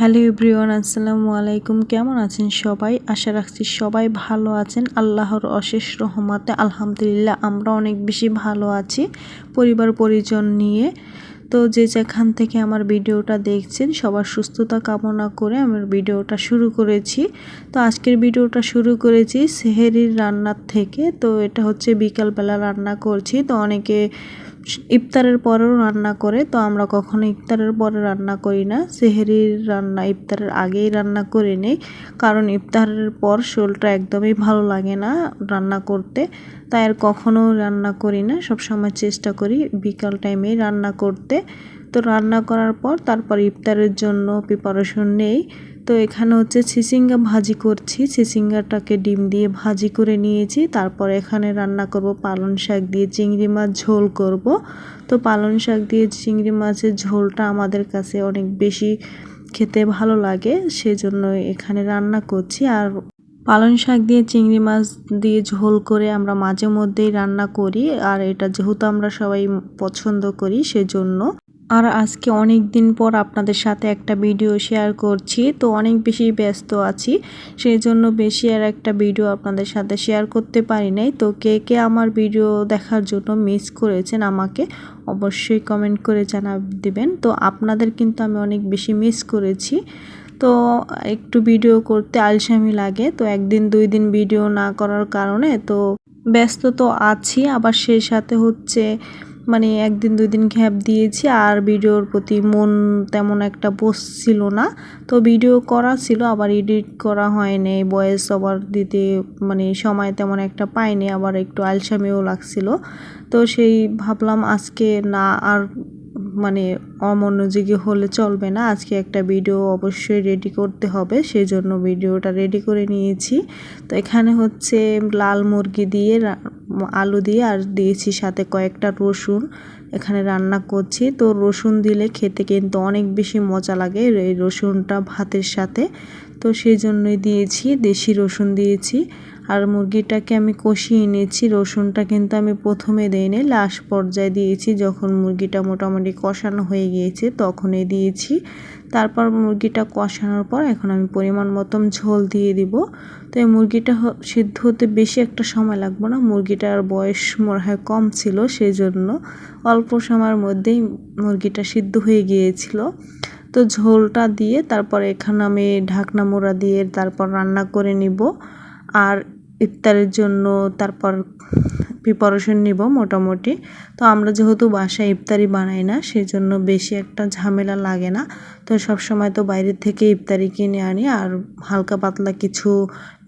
Hello everyone, আসসালামু আলাইকুম। কেমন আছেন সবাই? আশা রাখছি সবাই ভালো আছেন। আল্লাহর অশেষ রহমতে আলহামদুলিল্লাহ আমরা অনেক বেশি ভালো আছি পরিবার পরিজন নিয়ে। তো যে যেখান থেকে আমার ভিডিওটা দেখছেন, সবার সুস্থতা কামনা করে আমার ভিডিওটা শুরু করেছি। তো আজকের ভিডিওটা শুরু করেছি সেহেরির রান্নার থেকে। তো এটা হচ্ছে বিকালবেলা রান্না করছি। তো অনেকে ইফতারের পরেও রান্না করে, তো আমরা কখনো ইফতারের পরে রান্না করি না। সেহেরির রান্না ইফতারের আগেই রান্না করে নেই, কারণ ইফতারের পর শোলটা একদমই ভালো লাগে না রান্না করতে। তাই আর কখনো রান্না করি না সব সময় চেষ্টা করি বিকাল টাইমেই রান্না করতে। তো রান্না করার পর তারপর ইফতারের জন্য প্রিপারেশন নেই। তো এখানে হচ্ছে ছিসিঙ্গা ভাজি করছি। ছিসিঙ্গাটাকে ডিম দিয়ে ভাজি করে নিয়েছি। তারপর এখানে রান্না করব পালং শাক দিয়ে চিংড়ি মাছ ঝোল করব। তো পালং শাক দিয়ে চিংড়ি মাছের ঝোলটা আমাদের কাছে অনেক বেশি খেতে ভালো লাগে, সেজন্য এখানে রান্না করছি। আর পালং শাক দিয়ে চিংড়ি মাছ দিয়ে ঝোল করে আমরা মাঝে মধ্যেই রান্না করি। আর এটা যেহেতু আমরা সবাই পছন্দ করি, সেজন্য আর আজকে অনেক দিন পর আপনাদের সাথে একটা ভিডিও শেয়ার করছি, তো অনেক বেশি ব্যস্ত আছি সেই জন্য বেশি আর একটা ভিডিও আপনাদের সাথে শেয়ার করতে পারি নাই। তো কে কে আমার ভিডিও দেখার জন্য মিস করেছেন আমাকে অবশ্যই কমেন্ট করে জানা দিবেন। তো আপনাদের কিন্তু আমি অনেক বেশি মিস করেছি। তো একটু ভিডিও করতে আলসামি লাগে, তো একদিন দুই দিন ভিডিও না করার কারণে তো ব্যস্ত তো আছি, আবার সেই সাথে হচ্ছে মানে একদিন দুই দিন ঘ্যাপ দিয়েছি আর ভিডিওর প্রতি মন তেমন একটা বসছিল না। তো ভিডিও করা ছিল, আবার এডিট করা হয়নি। বয়েস ওভার দিতে মানে সময় তেমন একটা পাইনি, আবার একটু আলসামিও লাগছিল। তো সেই ভাবলাম আজকে না আর মানে অমনোযোগী হলে চলবে না। আজকে একটা ভিডিও অবশ্যই রেডি করতে হবে সেই জন্য ভিডিওটা রেডি করে নিয়েছি। তো এখানে হচ্ছে লাল মুরগি দিয়ে আলু দিয়ে আর দিয়েছি সাথে কয়েকটা রসুন। এখানে রান্না করছি। তো রসুন দিলে খেতে কিন্তু অনেক বেশি মজা লাগে এই রসুনটা ভাতের সাথে। তো সেই জন্যই দিয়েছি। দেশি রসুন দিয়েছি। আর মুরগিটাকে আমি কষিয়ে নিয়েছি রসুনটা কিন্তু আমি প্রথমে দিইনি লাস্ট পর্যায়ে দিয়েছি, যখন মুরগিটা মোটামুটি কষানো হয়ে গিয়েছে তখনই দিয়েছি। তারপর মুরগিটা কষানোর পর এখন আমি পরিমাণ মতন ঝোল দিয়ে দিব। তো এই মুরগিটা সিদ্ধ হতে বেশি একটা সময় লাগবে না, মুরগিটার বয়স মনে হয় কম ছিল সেই জন্য অল্প সময়ের মধ্যেই মুরগিটা সিদ্ধ হয়ে গিয়েছিল। তো ঝোলটা দিয়ে তারপর এখানে আমি ঢাকনা মোড়া দিয়ে তারপর রান্না করে নিব। আর ইফতারের জন্য তারপর প্রিপারেশন নিব মোটামুটি। তো আমরা যেহেতু বাসায় ইফতারি বানাই না সেই জন্য বেশি একটা ঝামেলা লাগে না। তো সব সময় তো বাইরের থেকে ইফতারি কিনে আনি আর হালকা পাতলা কিছু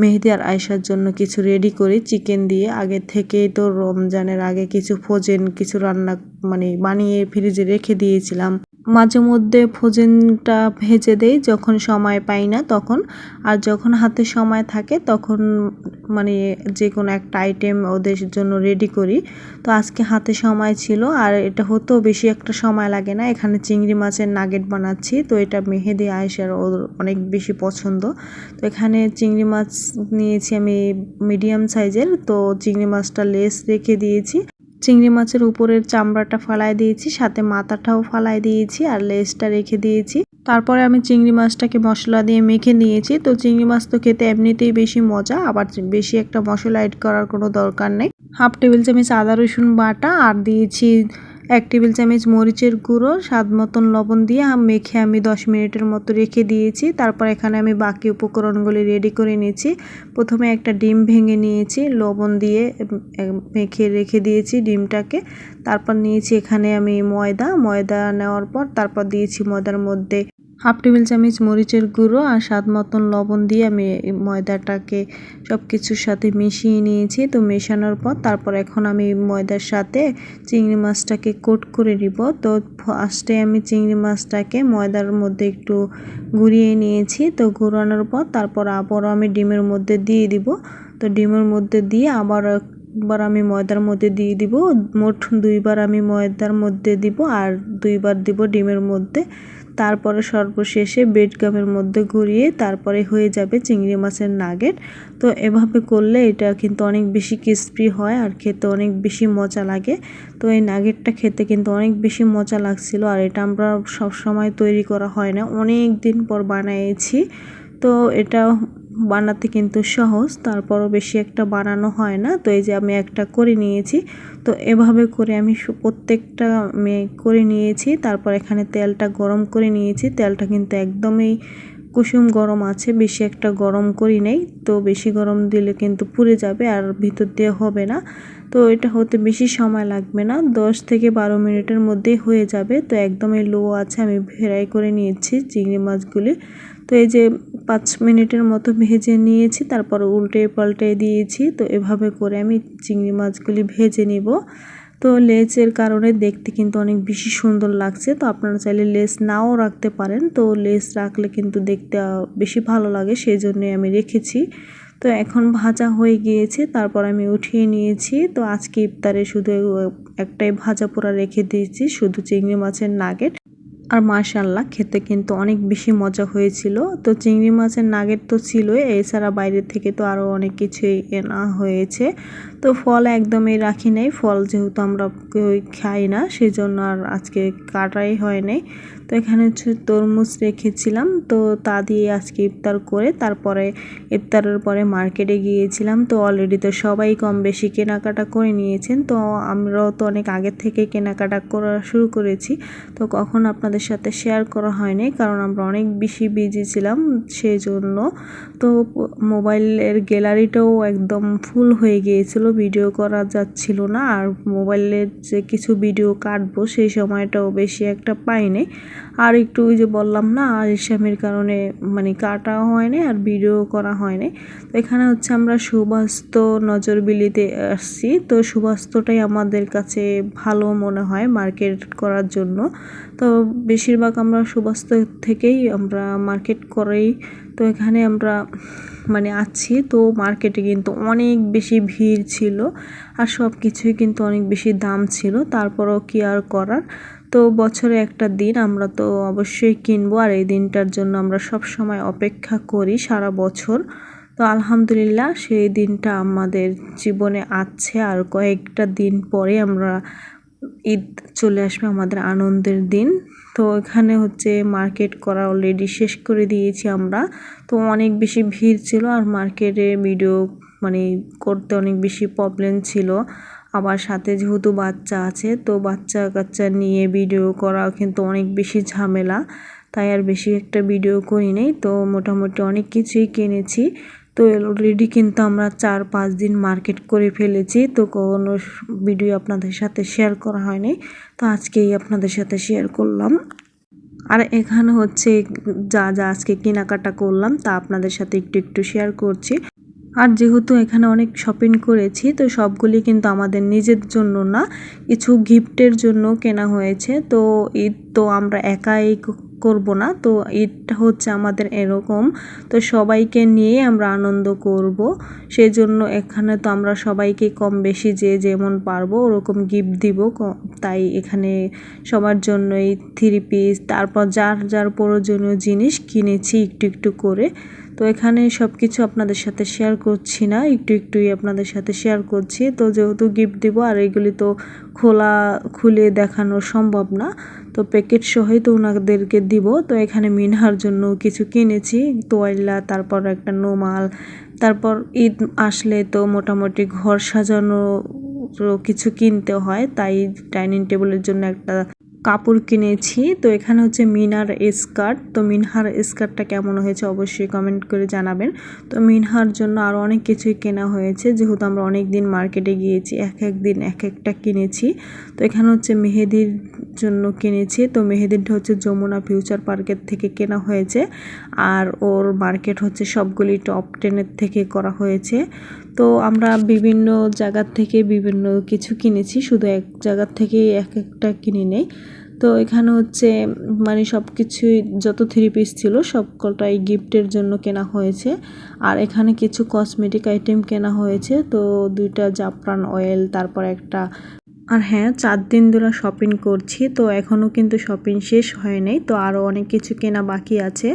মেহেদি আর আয়সার জন্য কিছু রেডি করি চিকেন দিয়ে। আগে থেকেই তো রমজানের আগে কিছু ফোজেন কিছু রান্না মানে বানিয়ে ফ্রিজে রেখে দিয়েছিলাম। মাঝে মধ্যে ফোজেনটা ভেজে দেই, যখন সময় পাই না তখন। আর যখন হাতে সময় থাকে তখন মানে যে কোনো একটা আইটেম ওদের জন্য রেডি করি। তো আজকে হাতে সময় ছিল আর এটা হতেও বেশি একটা সময় লাগে না। এখানে চিংড়ি মাছের নাগেট বানাচ্ছি, তো এটা মেহেদি আয়েশার ওর অনেক বেশি পছন্দ। তো এখানে চিংড়ি মাছ নিয়েছি আমি মিডিয়াম সাইজের তো চিংড়ি মাছটা লেস রেখে দিয়েছি। চিংড়ি মাছের উপরের চামড়াটা ফালাই দিয়েছি, সাথে মাথাটাও ফালাই দিয়েছি আর লেজটা রেখে দিয়েছি। তারপরে আমি চিংড়ি মাছটাকে মশলা দিয়ে মেখে নিয়েছি। তো চিংড়ি মাছ তো খেতে এমনিতেই বেশি মজা, আবার বেশি একটা মশলা এড করার কোনো দরকার নেই। হাফ টেবিল চামচ আদা রসুন বাটা আর দিয়েছি এক টেবিল চামচ মরিচের গুঁড়ো, স্বাদ মতন লবণ দিয়ে মেখে আমি দশ মিনিটের মতো রেখে দিয়েছি। তারপর এখানে আমি বাকি উপকরণগুলি রেডি করে নিয়েছি। প্রথমে একটা ডিম ভেঙে নিয়েছি, লবণ দিয়ে মেখে রেখে দিয়েছি ডিমটাকে। তারপর নিয়েছি এখানে আমি ময়দা। ময়দা নেওয়ার পর তারপর দিয়েছি ময়দার মধ্যে হাফ টেবিল চামচ মরিচের গুঁড়ো আর স্বাদ মতন লবণ দিয়ে আমি ময়দাটাকে সব কিছুর সাথে মিশিয়ে নিয়েছি। তো মেশানোর পর তারপর এখন আমি ময়দার সাথে চিংড়ি মাছটাকে কোট করে নিব। তো ফার্স্টে আমি চিংড়ি মাছটাকে ময়দার মধ্যে একটু গুঁড়িয়ে নিয়েছি। তো ঘুরানোর পর তারপর আবারও আমি ডিমের মধ্যে দিয়ে দিব। তো ডিমের মধ্যে দিয়ে আবার একবার আমি ময়দার মধ্যে দিয়ে দিব। মোট দুইবার আমি ময়দার মধ্যে দিব আর দুইবার দিব ডিমের মধ্যে। তারপরে সর্বশেষে বেড গামের মধ্যে ঘুরিয়ে তারপরে হয়ে যাবে চিংড়ি মাছের নাগেট। তো এভাবে করলে এটা কিন্তু অনেক বেশি ক্রিস্পি হয় আর খেতে অনেক বেশি মজা লাগে। তো এই নাগেটটা খেতে কিন্তু অনেক বেশি মজা লাগছিল আর এটা আমরা সব সময় তৈরি করা হয় না। অনেক দিন পর বানিয়েছি তো এটা বানাতে কিন্তু সহজ, তারপরও বেশি একটা বানানো হয় না। তো এই যে আমি একটা করে নিয়েছি। তো এভাবে করে আমি প্রত্যেকটা করে নিয়েছি। তারপর এখানে তেলটা গরম করে নিয়েছি। তেলটা কিন্তু একদমই কুসুম গরম আছে, বেশি একটা গরম করি নেই। তো বেশি গরম দিলে কিন্তু পুড়ে যাবে আর ভিতর দিয়ে হবে না। তো এটা হতে বেশি সময় লাগবে না। দশ থেকে বারো মিনিটের মধ্যেই হয়ে যাবে। তো একদমই লো আছে, আমি ফ্রাই করে নিয়েছি, চিংড়ি মাছগুলি। তো এই যে পাঁচ মিনিটের মতো ভেজে নিয়েছি, তারপর উল্টে পাল্টে দিয়েছি। তো এভাবে করে আমি চিংড়ি মাছগুলি ভেজে নিব। তো লেচের কারণে দেখতে কিন্তু অনেক বেশি সুন্দর লাগছে। তো আপনারা চাইলে লেস নাও রাখতে পারেন। তো লেস রাখলে কিন্তু দেখতে বেশি ভালো লাগে সেই জন্যে আমি রেখেছি। তো এখন ভাজা হয়ে গিয়েছে, তারপর আমি উঠিয়ে নিয়েছি। তো আজকে ইফতারে শুধু একটাই ভাজা পোড়া রেখে দিয়েছি, শুধু চিংড়ি মাছের নাগেট। আর মাশাল্লাহ খেতে কিন্তু অনেক বেশি মজা হয়েছিল। তো চিংড়ি মাছের নাগের তো ছিলই, এছাড়া বাইরের থেকে তো আরও অনেক কিছুই এনা হয়েছে। তো ফল একদমই রাখি নাই। ফল যেহেতু আমরা কেউ খাই না সেই জন্য আর আজকে কাটাই হয় নাই তো এখানে হচ্ছে তরমুজ রেখেছিলাম, তো তা দিয়ে আজকে ইফতার করে তারপরে ইফতারের পরে মার্কেটে গিয়েছিলাম। তো অলরেডি তো সবাই কম বেশি কেনাকাটা করে নিয়েছেন, তো আমরাও তো অনেক আগের থেকে কেনাকাটা করা শুরু করেছি। তো কখন আপনাদের সাথে শেয়ার করা হয়নি, কারণ আমরা অনেক বেশি বিজি ছিলাম সেই জন্য তো মোবাইলের গ্যালারিটাও একদম ফুল হয়ে গিয়েছিল ভিডিও করা যাচ্ছিল না। আর মোবাইলের যে কিছু ভিডিও কাটবো, সেই সময়টাও বেশি একটা পাইনি। আর একটু ওই যে বললাম না ইসামের কারণে মানে কাটা হয়নি আর ভিডিও করা হয়নি। তো এখানে হচ্ছে আমরা সুবাস্ত নজরবিলিতে আসছি। তো সুবাস্তটাই আমাদের কাছে ভালো মনে হয় মার্কেট করার জন্য। তো বেশিরভাগ আমরা সুবাস্ত থেকেই আমরা মার্কেট করেই তো এখানে আমরা মানে আছি। তো মার্কেটে কিন্তু অনেক বেশি ভিড় ছিল আর সব কিছুই কিন্তু অনেক বেশি দাম ছিল। তারপরও কি আর করার। তো বছরে একটা দিন আমরা তো অবশ্যই কিনবো আর এই দিনটার জন্য আমরা সব সময় অপেক্ষা করি সারা বছর। তো আলহামদুলিল্লাহ সেই দিনটা আমাদের জীবনে আছে। আর কয়েকটা দিন পরে আমরা ঈদ চলে আসবে আমাদের আনন্দের দিন। তো এখানে হচ্ছে মার্কেট করা অলরেডি শেষ করে দিয়েছি আমরা। তো অনেক বেশি ভিড় ছিল আর মার্কেটে ভিডিও মানে করতে অনেক বেশি প্রবলেম ছিল। আবার সাথে যেহেতু বাচ্চা আছে, তো বাচ্চা কাচ্চা নিয়ে ভিডিও করা কিন্তু অনেক বেশি ঝামেলা। তাই আর বেশি একটা ভিডিও করি নেই তো মোটামুটি অনেক কিছুই কিনেছি। তো অলরেডি কিন্তু আমরা চার, পাঁচ দিন মার্কেট করে ফেলেছি। তো কোনো ভিডিও আপনাদের সাথে শেয়ার করা হয়নি। তো আজকেই আপনাদের সাথে শেয়ার করলাম। আর এখানে হচ্ছে যা যা আজকে কেনাকাটা করলাম, তা আপনাদের সাথে একটু একটু শেয়ার করছি। আর যেহেতু এখানে অনেক শপিং করেছি, তো সবগুলি কিন্তু আমাদের নিজের জন্য না, কিছু গিফটের জন্য কেনা হয়েছে। তো ঈদ তো আমরা একাই করব না। তো ঈদটা হচ্ছে আমাদের এরকম। তো সবাইকে নিয়ে আমরা আনন্দ করব। সেই জন্য এখানে তো আমরা সবাইকে কম বেশি যে যেমন পারব ওরকম গিফট দিব। তাই এখানে সবার জন্য এই থ্রি পিস তারপর যার যার প্রয়োজনীয় জিনিস কিনেছি একটু একটু করে। তো এখানে সব কিছু আপনাদের সাথে শেয়ার করছি না, একটু, একটুই আপনাদের সাথে শেয়ার করছি। তো যেহেতু গিফট দিব আর এগুলি তো খোলা, খুলে দেখানো সম্ভব না। তো প্যাকেট সহই তো ওনাদেরকে দিব। তো এখানে মিনহার জন্য কিছু কিনেছি, তোয়াইলা, তারপর একটা নোমাল, তারপর ঈদ আসলে তো মোটামুটি ঘর সাজানো কিছু কিনতে হয়, তাই ডাইনিং টেবিলের জন্য একটা কাপড় কিনেছি। তো এখানে হচ্ছে মিনার স্কার্ট। তো মিনহার স্কার্টটা কেমন হয়েছে অবশ্যই কমেন্ট করে জানাবেন। তো মিনহার জন্য আরও অনেক কিছুই কেনা হয়েছে। যেহেতু আমরা অনেক দিন মার্কেটে গিয়েছি, এক এক দিন, এক একটা কিনেছি। তো এখানে হচ্ছে মেহেদির জন্য কিনেছি। তো মেহেদিরটা হচ্ছে যমুনা ফিউচার পার্কের থেকে কেনা হয়েছে। আর ওর মার্কেট হচ্ছে সবগুলি টপ টেনের থেকে করা হয়েছে। তো আমরা বিভিন্ন জায়গার থেকে বিভিন্ন কিছু কিনেছি। শুধু এক জায়গার থেকেই এক একটা কিনে নেই। তো এখানে হচ্ছে মানে সব কিছুই যত থ্রি পিস ছিল, সবকটাই গিফটের জন্য কেনা হয়েছে। আর এখানে কিছু কসমেটিক আইটেম কেনা হয়েছে, তো দুইটা জাফরান অয়েল তারপর একটা আর হ্যাঁ চার দিন ধরে শপিং করছি, তো এখনও কিন্তু শপিং শেষ হয় নাই, তো আরও অনেক কিছু কেনা বাকি আছে।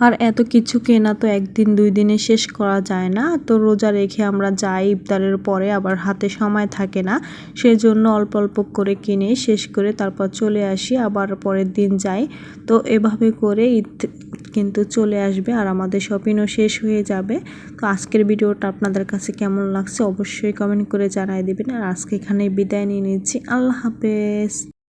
আর এত কিছু কেনা তো একদিন, দুই দিনে শেষ করা যায় না। তো রোজা রেখে আমরা যাই, ইফতারের পরে আবার হাতে সময় থাকে না। সেজন্য অল্প অল্প করে কিনে শেষ করে তারপর চলে আসি, আবার পরের দিন যাই। তো এভাবে করে ঈদ কিন্তু চলে আসবে আর আমাদের শপিংও শেষ হয়ে যাবে। তো আজকের ভিডিওটা আপনাদের কাছে কেমন লাগছে অবশ্যই কমেন্ট করে জানাই দেবেন। আর আজকে এখানে বিদায় নিয়ে নিচ্ছি। আল্লাহ হাফেজ।